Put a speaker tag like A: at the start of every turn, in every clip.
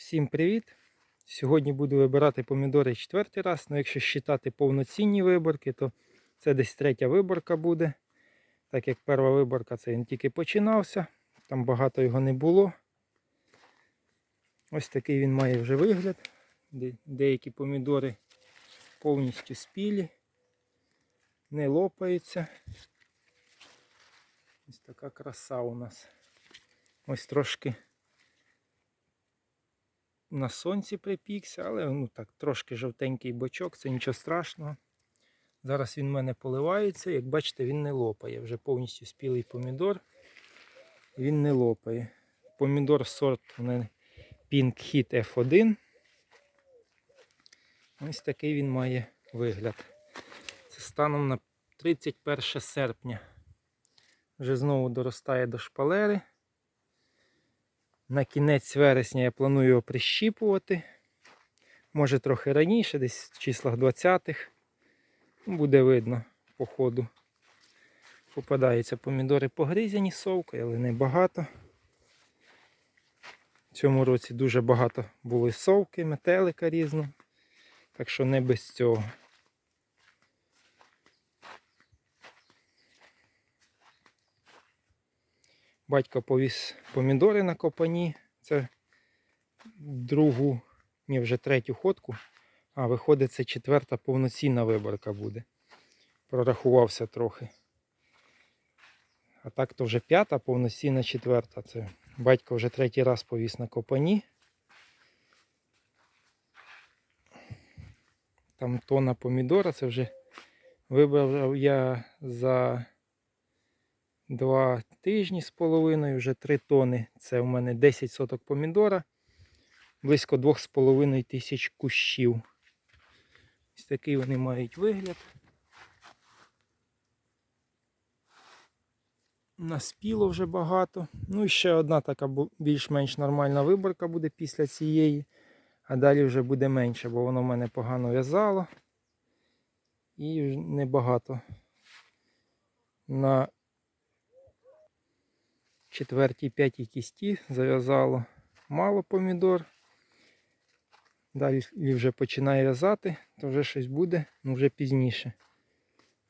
A: Всім привіт! Сьогодні буду вибирати помідори четвертий раз. Ну, якщо вважати повноцінні виборки, то це десь третя виборка буде. Так як перша виборка це він тільки починався, там багато його не було. Ось такий він має вже вигляд. Де- Деякі помідори повністю спілі, не лопаються. Ось така краса у нас. Ось трошки на сонці припікся, але ну так, трошки жовтенький бочок, це нічого страшного. Зараз він в мене поливається, як бачите, він не лопає. Вже повністю спілий помідор. Він не лопає. Помідор сорт Pink Hit F1. Ось такий він має вигляд. Це станом на 31 серпня. Вже знову доростає до шпалери. На кінець вересня я планую його прищіпувати. Може трохи раніше, десь в числах 20-х. Ну, Буде видно по ходу. Попадаються помідори погризяні совкою, але не багато. В цьому році дуже багато було і совки, метелика різного. Так що не без цього. Батько повіз помідори на копані. Це другу, ні, вже третю ходку. А виходить, це четверта повноцінна виборка буде. Прорахувався трохи. А так то вже п'ята, повноцінна четверта. Це батько вже третій раз повіз на копані. Там тона помідора, це вже вибрав я за два тижні з половиною, вже 3 тони. Це у мене 10 соток помідора, близько 2,5 тисяч кущів. Ось такий вони мають вигляд. Наспіло вже багато. Ну і ще одна така більш-менш нормальна виборка буде після цієї. А далі вже буде менше, бо воно в мене погано в'язало. І небагато. На четвертій, п'ятій кісті зав'язало мало помідор. Далі вже починає в'язати, то вже щось буде, ну вже пізніше.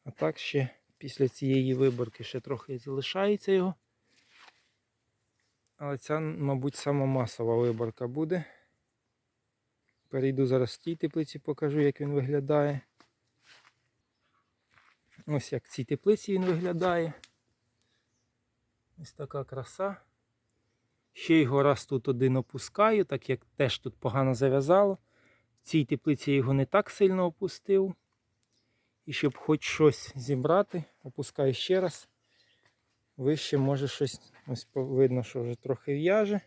A: А так ще після цієї виборки ще трохи залишається його. Але ця, мабуть, сама масова виборка буде. Перейду зараз в тій теплиці, покажу, як він виглядає. Ось як в цій теплиці він виглядає. Ось така краса. Ще його раз тут один опускаю, так як теж тут погано зав'язало. В цій теплиці я його не так сильно опустив. І щоб хоч щось зібрати, опускаю ще раз. Вище може щось, ось видно, що вже трохи в'яже.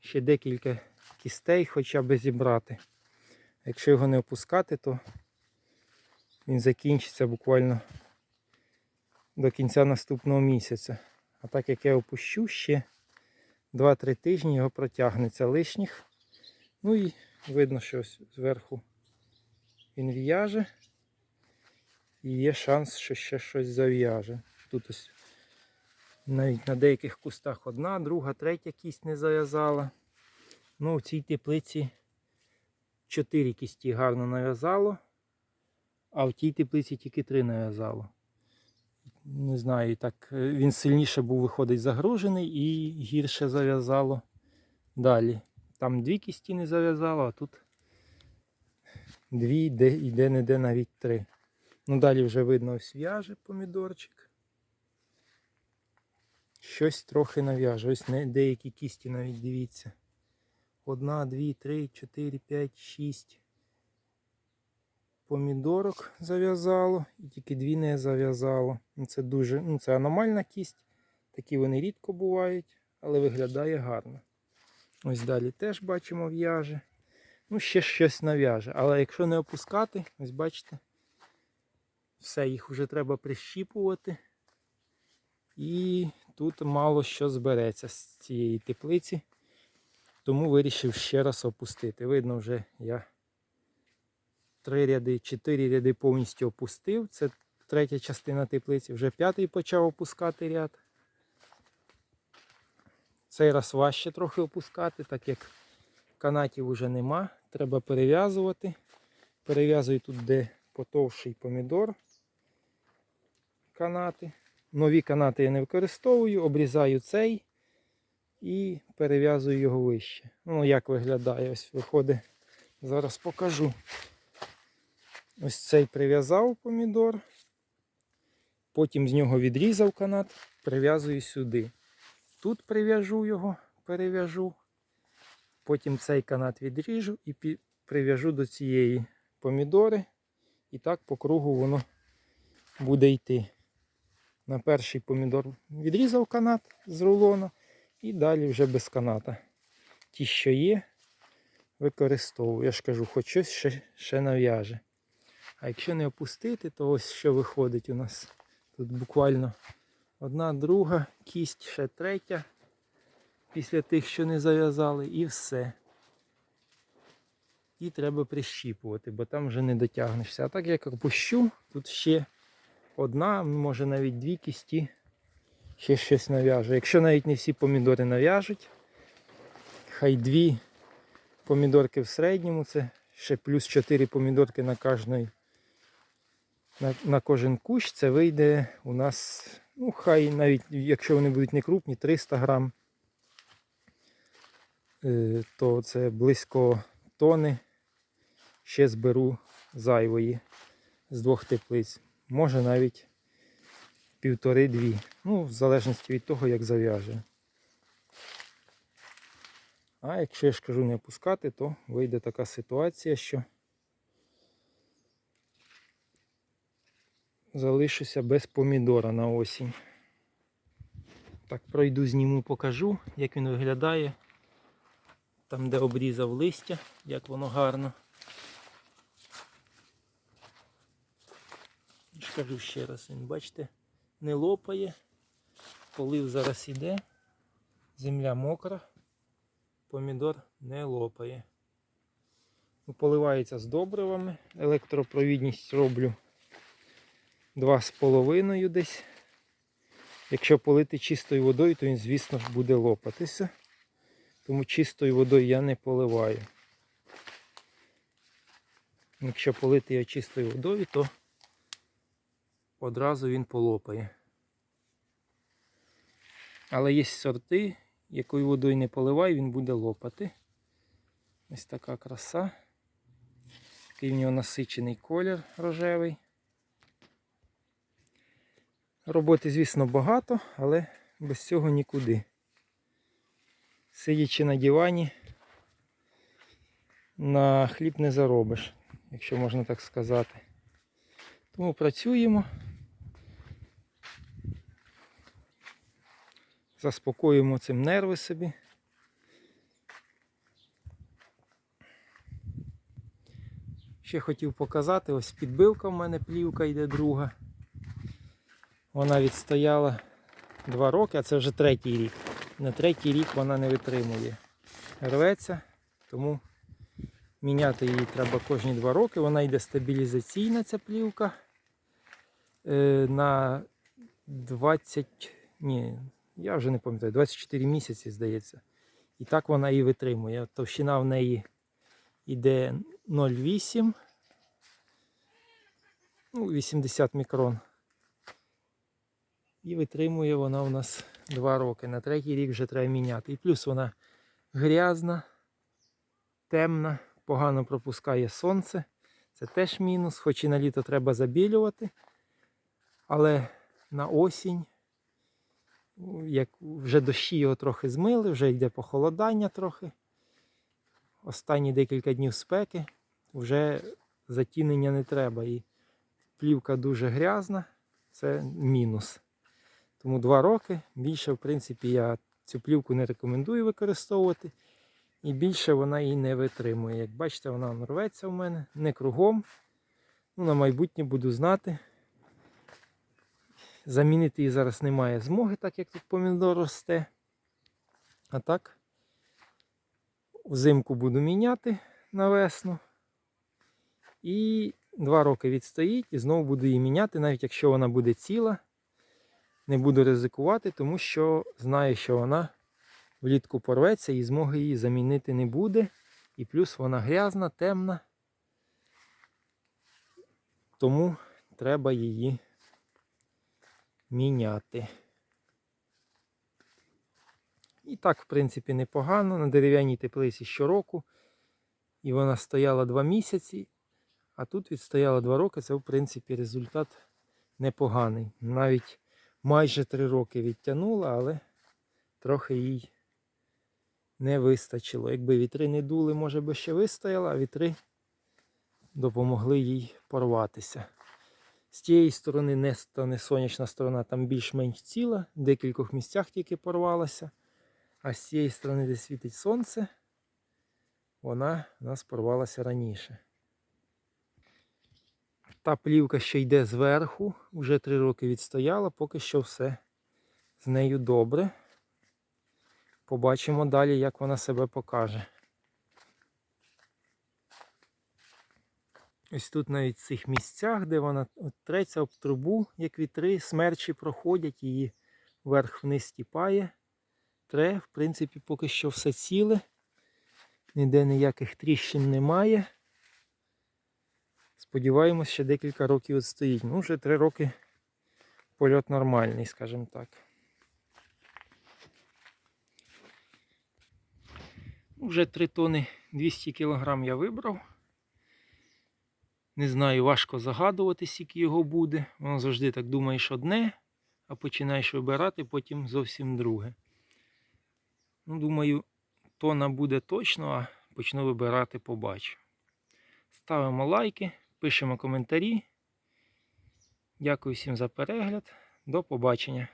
A: Ще декілька кістей хоча б зібрати. Якщо його не опускати, то він закінчиться буквально до кінця наступного місяця. А так як я опущу ще 2-3 тижні його протягнеться лишніх. Ну і видно, що ось зверху він в'яже. І є шанс, що ще щось зав'яже. Тут ось навіть на деяких кустах одна, друга, третя кість не зав'язала. Ну, в цій теплиці 4 кісті гарно нав'язало, а в тій теплиці тільки 3 нав'язало. Не знаю, так е, він сильніше був виходить загружений і гірше зав'язало далі. Там дві кісті не зав'язало, а тут дві, де і де-не-де навіть три. Ну далі вже видно ось в'яже помідорчик. Щось трохи нав'яже. Ось не- деякі кісті навіть дивіться. Одна, дві, три, чотири, п'ять, шість помідорок зав'язало і тільки дві не зав'язало. Ну, Це дуже, ну це аномальна кість. Такі вони рідко бувають, але виглядає гарно. Ось далі теж бачимо в'яже. Ну, ще щось нав'яже. Але якщо не опускати, ось бачите, все, їх вже треба прищіпувати. І тут мало що збереться з цієї теплиці. Тому вирішив ще раз опустити. Видно, вже я три ряди, чотири ряди повністю опустив. Це третя частина теплиці. Вже п'ятий почав опускати ряд. Цей раз важче трохи опускати, так як канатів вже нема. Треба перев'язувати. Перев'язую тут, де потовший помідор. Канати. Нові канати я не використовую, обрізаю цей і перев'язую його вище. Ну, як виглядає, ось виходить. Зараз покажу. Ось цей прив'язав помідор. Потім з нього відрізав канат, прив'язую сюди. Тут прив'яжу його, перев'яжу. Потім цей канат відріжу і прив'яжу до цієї помідори. І так по кругу воно буде йти. На перший помідор відрізав канат з рулона і далі вже без каната. Ті, що є, використовую. Я ж кажу, хоч щось ще, ще нав'яже. А якщо не опустити, то ось що виходить у нас. Тут буквально одна, друга, кість, ще третя. Після тих, що не зав'язали, і все. І треба прищіпувати, бо там вже не дотягнешся. А так як опущу, тут ще одна, може навіть дві кісті ще щось нав'яже. Якщо навіть не всі помідори нав'яжуть, хай дві помідорки в середньому, це ще плюс 4 помідорки на кожний, на, на кожен кущ, це вийде у нас, ну хай навіть якщо вони будуть не крупні, 300 грам, е, то це близько тони ще зберу зайвої з двох теплиць. Може навіть півтори-дві. Ну, в залежності від того, як зав'яже. А якщо я ж кажу не опускати, то вийде така ситуація, що залишуся без помідора на осінь. Так, пройду, зніму, покажу, як він виглядає. Там, де обрізав листя, як воно гарно. Я ж кажу ще раз, він, бачите, не лопає. Полив зараз іде. Земля мокра. Помідор не лопає. Ну, Поливається з добривами. Електропровідність роблю 2,5 десь. Якщо полити чистою водою, то він, звісно буде лопатися. Тому чистою водою я не поливаю. Якщо полити його чистою водою, то одразу він полопає. Але є сорти, якою водою не поливай, він буде лопати. Ось така краса. Такий в нього насичений колір рожевий. Роботи, звісно, багато, але без цього нікуди. Сидячи на дивані, на хліб не заробиш, якщо можна так сказати. Тому працюємо. Заспокоюємо цим нерви собі. Ще хотів показати, ось підбивка в мене плівка йде друга. Вона відстояла два роки, а це вже третій рік. На третій рік вона не витримує. Рветься, тому міняти її треба кожні два роки. Вона йде стабілізаційна ця плівка. Е, на 20, ні, я вже не пам'ятаю, 24 місяці, здається. І так вона і витримує. Товщина в неї йде 0,8, ну, 80 мікрон. І витримує вона у нас 2 роки. На третій рік вже треба міняти. І плюс вона грязна, темна, погано пропускає сонце. Це теж мінус, хоч і на літо треба забілювати. Але на осінь, як вже дощі його трохи змили, вже йде похолодання трохи. Останні декілька днів спеки вже затінення не треба. І плівка дуже грязна, це мінус. Тому два роки. Більше, в принципі, я цю плівку не рекомендую використовувати. І більше вона і не витримує. Як бачите, вона рветься в мене не кругом. Ну, На майбутнє буду знати. Замінити її зараз немає змоги, так як тут помідор росте. А так, взимку буду міняти на весну. І два роки відстоїть і знову буду її міняти, навіть якщо вона буде ціла. Не буду ризикувати, тому що знаю, що вона влітку порветься і змоги її замінити не буде. І плюс вона грязна, темна. Тому треба її міняти. І так, в принципі, непогано. На дерев'яній теплиці щороку. І вона стояла два місяці, а тут відстояла два роки. Це, в принципі, результат непоганий. Навіть майже три роки відтягнула, але трохи їй не вистачило. Якби вітри не дули, може би ще вистояла, а вітри допомогли їй порватися. З тієї сторони не, та не сонячна сторона, там більш-менш ціла, в декількох місцях тільки порвалася. А з цієї сторони, де світить сонце, вона у нас порвалася раніше. Та плівка ще йде зверху, вже три роки відстояла, поки що все з нею добре. Побачимо далі, як вона себе покаже. Ось тут навіть в цих місцях, де вона треться об трубу, як вітри, смерчі проходять, її вверх-вниз стіпає. Тре, в принципі, поки що все ціле. Ніде ніяких тріщин немає. Сподіваємось, ще декілька років от стоїть. Ну, вже три роки польот нормальний, скажімо так. Вже 3 тони 200 кг я вибрав. Не знаю, важко загадувати, скільки його буде. Воно завжди так думаєш одне, а починаєш вибирати, потім зовсім друге. Ну, думаю, тона буде точно, а почну вибирати, побачу. Ставимо лайки, пишемо коментарі. Дякую всім за перегляд. До побачення.